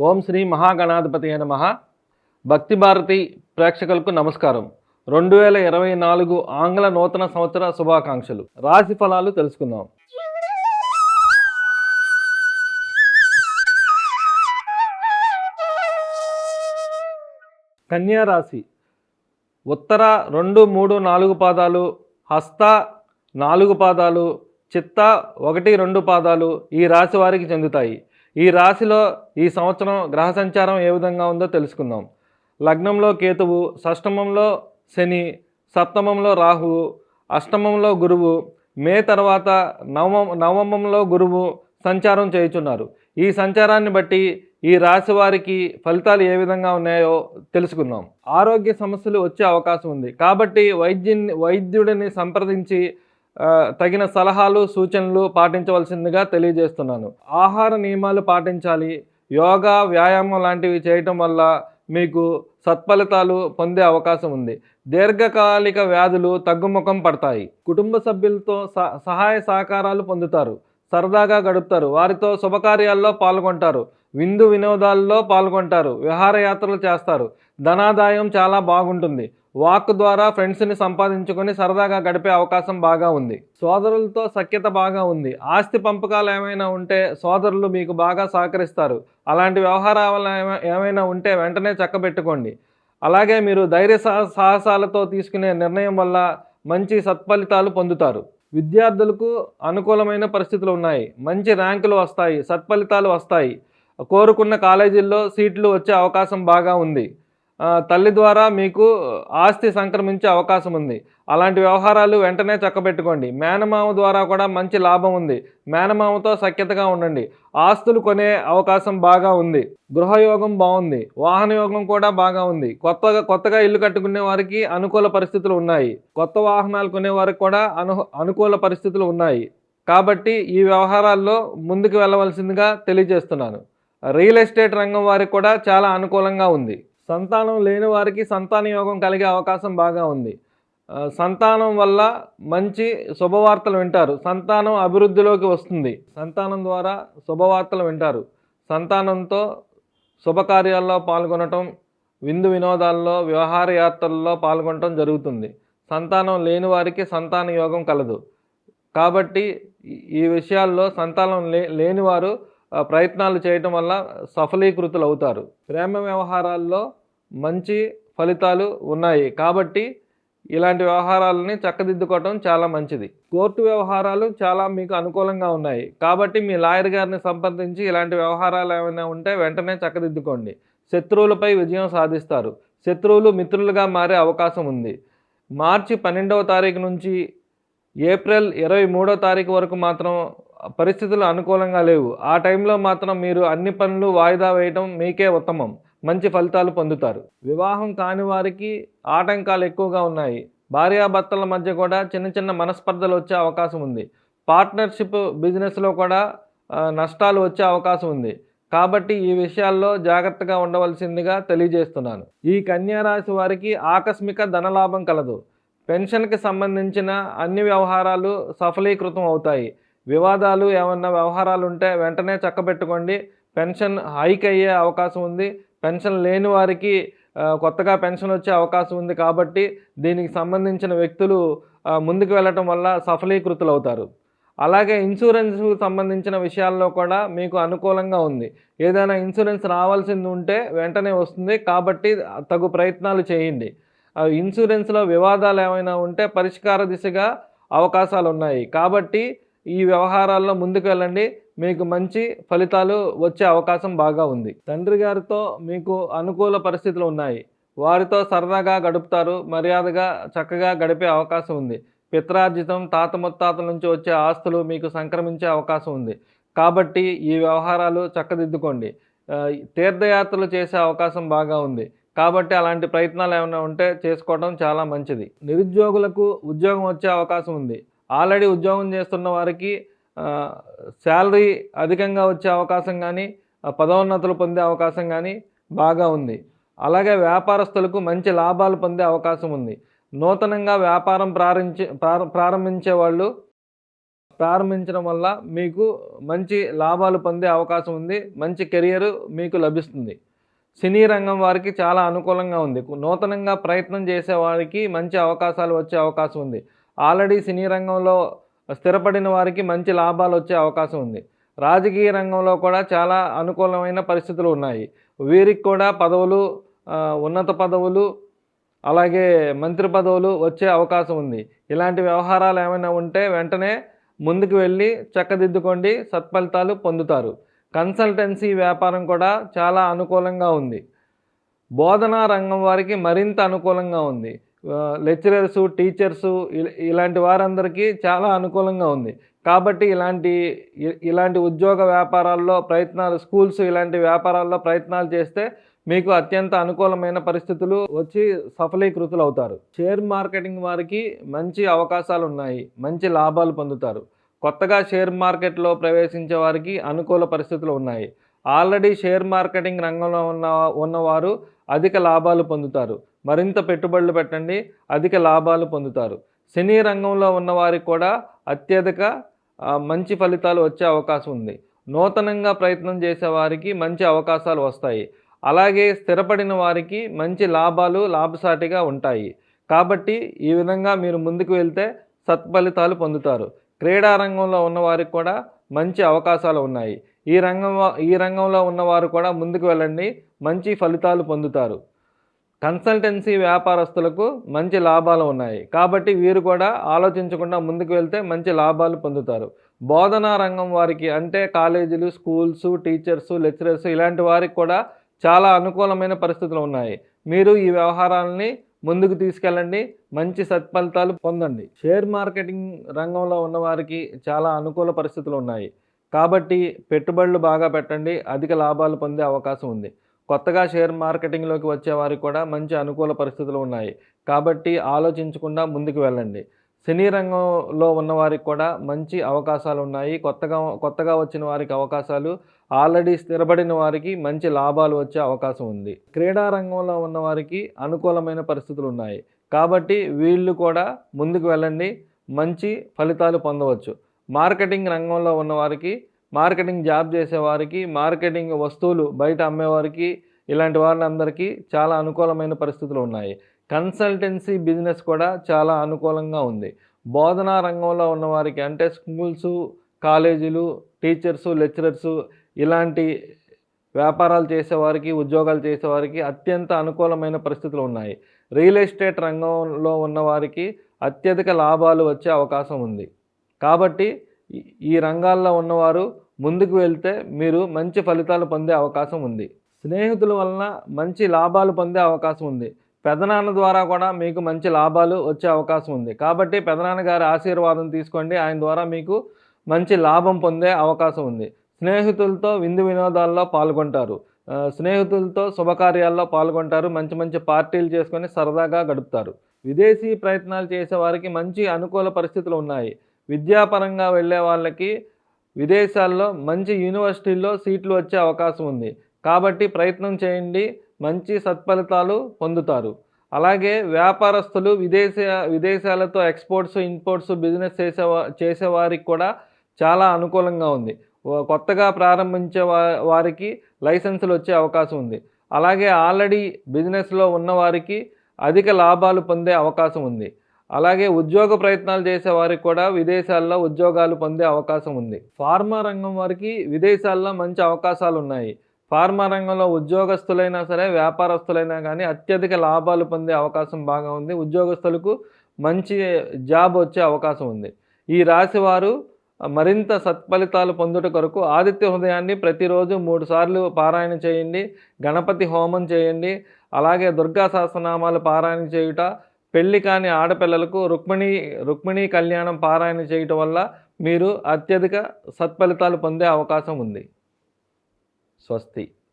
ఓం శ్రీ మహాగణాధిపతి నమ. భక్తి భారతి ప్రేక్షకులకు నమస్కారం. రెండు వేల ఇరవై నాలుగు ఆంగ్ల నూతన సంవత్సర శుభాకాంక్షలు. రాశి ఫలాలు తెలుసుకుందాం. కన్యా రాశి. ఉత్తర రెండు మూడు నాలుగు పాదాలు హస్త నాలుగు పాదాలు చిత్త ఒకటి రెండు పాదాలు ఈ రాశి వారికి చెందుతాయి. ఈ రాశిలో ఈ సంవత్సరం గ్రహ సంచారం ఏ విధంగా ఉందో తెలుసుకుందాం. లగ్నంలో కేతువు షష్టమంలో శని సప్తమంలో రాహువు అష్టమంలో గురువు మే తర్వాత నవమ నవమంలో గురువు సంచారం చేయుచున్నారు. ఈ సంచారాన్ని బట్టి ఈ రాశి వారికి ఫలితాలు ఏ విధంగా ఉన్నాయో తెలుసుకుందాం. ఆరోగ్య సమస్యలు వచ్చే అవకాశం ఉంది. కాబట్టి వైద్యుని వైద్యుడిని సంప్రదించి తగిన సలహాలు సూచనలు పాటించవలసిందిగా తెలియజేస్తున్నాను. ఆహార నియమాలు పాటించాలి. యోగా వ్యాయామం లాంటివి చేయటం వల్ల మీకు సత్ఫలితాలు పొందే అవకాశం ఉంది. దీర్ఘకాలిక వ్యాధులు తగ్గుముఖం పడతాయి. కుటుంబ సభ్యులతో సహాయ సహకారాలు పొందుతారు. సరదాగా గడుపుతారు. వారితో శుభకార్యాల్లో పాల్గొంటారు. విందు వినోదాల్లో పాల్గొంటారు. విహారయాత్రలు చేస్తారు. ధనాదాయం చాలా బాగుంటుంది. వాక్ ద్వారా ఫ్రెండ్స్ని సంపాదించుకొని సరదాగా గడిపే అవకాశం బాగా ఉంది. సోదరులతో సఖ్యత బాగా ఉంది. ఆస్తి పంపకాలు ఏమైనా ఉంటే సోదరులు మీకు బాగా సహకరిస్తారు. అలాంటి వ్యవహారాలు ఏమైనా ఉంటే వెంటనే చక్కబెట్టుకోండి. అలాగే మీరు ధైర్య సాహసాలతో తీసుకునే నిర్ణయం వల్ల మంచి సత్ఫలితాలు పొందుతారు. విద్యార్థులకు అనుకూలమైన పరిస్థితులు ఉన్నాయి. మంచి ర్యాంకులు వస్తాయి. సత్ఫలితాలు వస్తాయి. కోరుకున్న కాలేజీల్లో సీట్లు వచ్చే అవకాశం బాగా ఉంది. తల్లి ద్వారా మీకు ఆస్తి సంక్రమించే అవకాశం ఉంది. అలాంటి వ్యవహారాలు వెంటనే చక్కబెట్టుకోండి. మేనమామ ద్వారా కూడా మంచి లాభం ఉంది. మేనమామతో సఖ్యతగా ఉండండి. ఆస్తులు కొనే అవకాశం బాగా ఉంది. గృహయోగం బాగుంది. వాహన యోగం కూడా బాగా ఉంది. కొత్తగా కొత్తగా ఇల్లు కట్టుకునే వారికి అనుకూల పరిస్థితులు ఉన్నాయి. కొత్త వాహనాలు కొనే వారికి కూడా అను అనుకూల పరిస్థితులు ఉన్నాయి. కాబట్టి ఈ వ్యవహారాల్లో ముందుకు వెళ్ళవలసిందిగా తెలియజేస్తున్నాను. రియల్ ఎస్టేట్ రంగం వారికి కూడా చాలా అనుకూలంగా ఉంది. సంతానం లేని వారికి సంతాన యోగం కలిగే అవకాశం బాగా ఉంది. సంతానం వల్ల మంచి శుభవార్తలు వింటారు. సంతానం అభివృద్ధిలోకి వస్తుంది. సంతానం ద్వారా శుభవార్తలు వింటారు. సంతానంతో శుభకార్యాల్లో పాల్గొనటం విందు వినోదాల్లో వ్యవహార యాత్రల్లో పాల్గొనటం జరుగుతుంది. సంతానం లేని వారికి సంతాన యోగం కలదు. కాబట్టి ఈ- విషయాల్లో సంతానం లే లేనివారు ప్రయత్నాలు చేయటం వల్ల సఫలీకృతులు అవుతారు ప్రేమ వ్యవహారాల్లో మంచి ఫలితాలు ఉన్నాయి. కాబట్టి ఇలాంటి వ్యవహారాలని చక్కదిద్దుకోవటం చాలా మంచిది. కోర్టు వ్యవహారాలు చాలా మీకు అనుకూలంగా ఉన్నాయి. కాబట్టి మీ లాయర్ గారిని సంప్రదించి ఇలాంటి వ్యవహారాలు ఏమైనా ఉంటే వెంటనే చక్కదిద్దుకోండి. శత్రువులపై విజయం సాధిస్తారు. శత్రువులు మిత్రులుగా మారే అవకాశం ఉంది. మార్చి పన్నెండవ తారీఖు నుంచి ఏప్రిల్ ఇరవై మూడో తారీఖు వరకు మాత్రం పరిస్థితులు అనుకూలంగా లేవు. ఆ టైంలో మాత్రం మీరు అన్ని పనులు వాయిదా వేయటం మీకే ఉత్తమం. మంచి ఫలితాలు పొందుతారు. వివాహం కాని వారికి ఆటంకాలు ఎక్కువగా ఉన్నాయి. భార్యాభర్తల మధ్య కూడా చిన్న చిన్న మనస్పర్ధలు వచ్చే అవకాశం ఉంది. పార్ట్నర్షిప్ బిజినెస్లో కూడా నష్టాలు వచ్చే అవకాశం ఉంది. కాబట్టి ఈ విషయాల్లో జాగ్రత్తగా ఉండవలసిందిగా తెలియజేస్తున్నాను. ఈ కన్యారాశి వారికి ఆకస్మిక ధనలాభం కలదు. పెన్షన్కి సంబంధించిన అన్ని వ్యవహారాలు సఫలీకృతం అవుతాయి. వివాదాలు ఏమన్నా వ్యవహారాలు ఉంటే వెంటనే చక్కబెట్టుకోండి. పెన్షన్ హైక్ అయ్యే అవకాశం ఉంది. పెన్షన్ లేని వారికి కొత్తగా పెన్షన్ వచ్చే అవకాశం ఉంది కాబట్టి దీనికి సంబంధించిన వ్యక్తులు ముందుకు వెళ్ళటం వల్ల సఫలీకృతులు అవుతారు అలాగే ఇన్సూరెన్స్కు సంబంధించిన విషయాల్లో కూడా మీకు అనుకూలంగా ఉంది. ఏదైనా ఇన్సూరెన్స్ రావాల్సింది ఉంటే వెంటనే వస్తుంది కాబట్టి తగు ప్రయత్నాలు చేయండి. ఇన్సూరెన్స్లో వివాదాలు ఏమైనా ఉంటే పరిష్కార దిశగా అవకాశాలు ఉన్నాయి కాబట్టి ఈ వ్యవహారాల్లో ముందుకు వెళ్ళండి మీకు మంచి ఫలితాలు వచ్చే అవకాశం బాగా ఉంది. తండ్రి గారితో మీకు అనుకూల పరిస్థితులు ఉన్నాయి. వారితో సరదాగా గడుపుతారు. మర్యాదగా చక్కగా గడిపే అవకాశం ఉంది. పిత్రార్జితం తాత ముత్తాతల నుంచి వచ్చే ఆస్తులు మీకు సంక్రమించే అవకాశం ఉంది. కాబట్టి ఈ వ్యవహారాలు చక్కదిద్దుకోండి. తీర్థయాత్రలు చేసే అవకాశం బాగా ఉంది. కాబట్టి అలాంటి ప్రయత్నాలు ఏమైనా ఉంటే చేసుకోవడం చాలా మంచిది. నిరుద్యోగులకు ఉద్యోగం వచ్చే అవకాశం ఉంది. ఆల్రెడీ ఉద్యోగం చేస్తున్న వారికి శాలరీ అధికంగా వచ్చే అవకాశం కానీ పదోన్నతులు పొందే అవకాశం కానీ బాగా ఉంది. అలాగే వ్యాపారస్తులకు మంచి లాభాలు పొందే అవకాశం ఉంది. నూతనంగా వ్యాపారం ప్రారంభించే ప్రారంభించే వాళ్ళు ప్రారంభించడం వల్ల మీకు మంచి లాభాలు పొందే అవకాశం ఉంది. మంచి కెరియర్ మీకు లభిస్తుంది. సినీ రంగం వారికి చాలా అనుకూలంగా ఉంది. నూతనంగా ప్రయత్నం చేసే వారికి మంచి అవకాశాలు వచ్చే అవకాశం ఉంది. ఆల్రెడీ సినీ రంగంలో స్థిరపడిన వారికి మంచి లాభాలు వచ్చే అవకాశం ఉంది. రాజకీయ రంగంలో కూడా చాలా అనుకూలమైన పరిస్థితులు ఉన్నాయి. వీరికి కూడా పదవులు ఉన్నత పదవులు అలాగే మంత్రి పదవులు వచ్చే అవకాశం ఉంది. ఇలాంటి వ్యవహారాలు ఏమైనా ఉంటే వెంటనే ముందుకు వెళ్ళి చక్కదిద్దుకోండి సత్ఫలితాలు పొందుతారు. కన్సల్టెన్సీ వ్యాపారం కూడా చాలా అనుకూలంగా ఉంది. బోధనా రంగం వారికి మరింత అనుకూలంగా ఉంది. లెక్చరర్స్ టీచర్స్ ఇలాంటి వారందరికీ చాలా అనుకూలంగా ఉంది. కాబట్టి ఇలాంటి ఇలాంటి ఉద్యోగ వ్యాపారాల్లో ప్రయత్నాలు స్కూల్స్ ఇలాంటి వ్యాపారాల్లో ప్రయత్నాలు చేస్తే మీకు అత్యంత అనుకూలమైన పరిస్థితులు వచ్చి సఫలీకృతులు అవుతారు షేర్ మార్కెటింగ్ వారికి మంచి అవకాశాలు ఉన్నాయి మంచి లాభాలు పొందుతారు. కొత్తగా షేర్ మార్కెట్లో ప్రవేశించే వారికి అనుకూల పరిస్థితులు ఉన్నాయి. ఆల్రెడీ షేర్ మార్కెటింగ్ రంగంలో ఉన్న ఉన్నవారు అధిక లాభాలు పొందుతారు. మరింత పెట్టుబడులు పెట్టండి అధిక లాభాలు పొందుతారు. సినీ రంగంలో ఉన్నవారికి కూడా అత్యధిక మంచి ఫలితాలు వచ్చే అవకాశం ఉంది. నూతనంగా ప్రయత్నం చేసేవారికి మంచి అవకాశాలు వస్తాయి. అలాగే స్థిరపడిన వారికి మంచి లాభాలు లాభసాటిగా ఉంటాయి. కాబట్టి ఈ విధంగా మీరు ముందుకు వెళ్తే సత్ఫలితాలు పొందుతారు. క్రీడా రంగంలో ఉన్నవారికి కూడా మంచి అవకాశాలు ఉన్నాయి. ఈ రంగం ఈ రంగంలో ఉన్నవారు కూడా ముందుకు వెళ్ళండి మంచి ఫలితాలు పొందుతారు. కన్సల్టెన్సీ వ్యాపారస్తులకు మంచి లాభాలు ఉన్నాయి. కాబట్టి వీరు కూడా ఆలోచించకుండా ముందుకు వెళ్తే మంచి లాభాలు పొందుతారు. బోధనా రంగం వారికి అంటే కాలేజీలు స్కూల్స్ టీచర్స్ లెక్చరర్స్ ఇలాంటి వారికి కూడా చాలా అనుకూలమైన పరిస్థితులు ఉన్నాయి. మీరు ఈ వ్యవహారాలని ముందుకు తీసుకెళ్ళండి. మంచి సత్ఫలితాలు పొందండి. షేర్ మార్కెటింగ్ రంగంలో ఉన్నవారికి చాలా అనుకూల పరిస్థితులు ఉన్నాయి. కాబట్టి పెట్టుబడులు బాగా పెట్టండి. అధిక లాభాలు పొందే అవకాశం ఉంది. కొత్తగా షేర్ మార్కెటింగ్లోకి వచ్చే వారికి కూడా మంచి అనుకూల పరిస్థితులు ఉన్నాయి. కాబట్టి ఆలోచించకుండా ముందుకు వెళ్ళండి. సినీ రంగంలో ఉన్న వారికి కూడా మంచి అవకాశాలు ఉన్నాయి. కొత్తగా కొత్తగా వచ్చిన వారికి అవకాశాలు ఆల్రెడీ స్థిరపడిన వారికి మంచి లాభాలు వచ్చే అవకాశం ఉంది. క్రీడా రంగంలో ఉన్న వారికి అనుకూలమైన పరిస్థితులు ఉన్నాయి. కాబట్టి వీళ్ళు కూడా ముందుకు వెళ్ళండి. మంచి ఫలితాలు పొందవచ్చు. మార్కెటింగ్ రంగంలో ఉన్నవారికి మార్కెటింగ్ జాబ్ చేసేవారికి మార్కెటింగ్ వస్తువులు బయట అమ్మేవారికి ఇలాంటి వారిని అందరికీ చాలా అనుకూలమైన పరిస్థితులు ఉన్నాయి. కన్సల్టెన్సీ బిజినెస్ కూడా చాలా అనుకూలంగా ఉంది. బోధనా రంగంలో ఉన్నవారికి అంటే స్కూల్స్ కాలేజీలు టీచర్సు లెక్చరర్సు ఇలాంటి వ్యాపారాలు చేసేవారికి ఉద్యోగాలు చేసేవారికి అత్యంత అనుకూలమైన పరిస్థితులు ఉన్నాయి. రియల్ ఎస్టేట్ రంగంలో ఉన్నవారికి అత్యధిక లాభాలు వచ్చే అవకాశం ఉంది. కాబట్టి ఈ- రంగాల్లో ఉన్నవారు ముందుకు వెళ్తే మీరు మంచి ఫలితాలు పొందే అవకాశం ఉంది. స్నేహితుల వలన మంచి లాభాలు పొందే అవకాశం ఉంది. పెదనాన్న ద్వారా కూడా మీకు మంచి లాభాలు వచ్చే అవకాశం ఉంది. కాబట్టి పెదనాన్న గారి ఆశీర్వాదం తీసుకోండి. ఆయన ద్వారా మీకు మంచి లాభం పొందే అవకాశం ఉంది. స్నేహితులతో విందు వినోదాల్లో పాల్గొంటారు. స్నేహితులతో శుభకార్యాల్లో పాల్గొంటారు. మంచి మంచి పార్టీలు చేసుకొని సరదాగా గడుపుతారు. విదేశీ ప్రయత్నాలు చేసే వారికి మంచి అనుకూల పరిస్థితులు ఉన్నాయి. విద్యాపరంగా వెళ్ళే వాళ్ళకి విదేశాల్లో మంచి యూనివర్సిటీల్లో సీట్లు వచ్చే అవకాశం ఉంది. కాబట్టి ప్రయత్నం చేయండి. మంచి సత్ఫలితాలు పొందుతారు. అలాగే వ్యాపారస్తులు విదేశ విదేశాలతో ఎక్స్పోర్ట్స్ ఇంపోర్ట్స్ బిజినెస్ చేసే చేసేవారికి కూడా చాలా అనుకూలంగా ఉంది. కొత్తగా ప్రారంభించే వారికి లైసెన్సులు వచ్చే అవకాశం ఉంది. అలాగే ఆల్రెడీ బిజినెస్లో ఉన్నవారికి అధిక లాభాలు పొందే అవకాశం ఉంది. అలాగే ఉద్యోగ ప్రయత్నాలు చేసే వారికి కూడా విదేశాల్లో ఉద్యోగాలు పొందే అవకాశం ఉంది. ఫార్మా రంగం వారికి విదేశాల్లో మంచి అవకాశాలు ఉన్నాయి. ఫార్మా రంగంలో ఉద్యోగస్తులైనా సరే వ్యాపారస్తులైనా కానీ అత్యధిక లాభాలు పొందే అవకాశం బాగా ఉంది. ఉద్యోగస్తులకు మంచి జాబ్ వచ్చే అవకాశం ఉంది. ఈ రాశి వారు మరింత సత్ఫలితాలు పొందుట కొరకు ఆదిత్య హృదయాన్ని ప్రతిరోజు మూడు సార్లు పారాయణ చేయండి. గణపతి హోమం చేయండి. అలాగే దుర్గా సహస్రనామాలు పారాయణ చేయుట పెళ్ళి కాని ఆడపిల్లలకు రుక్మిణి రుక్మిణీ కళ్యాణం పారాయణ చేయటం వల్ల మీరు అత్యధిక సత్ఫలితాలు పొందే అవకాశం ఉంది. స్వస్తి.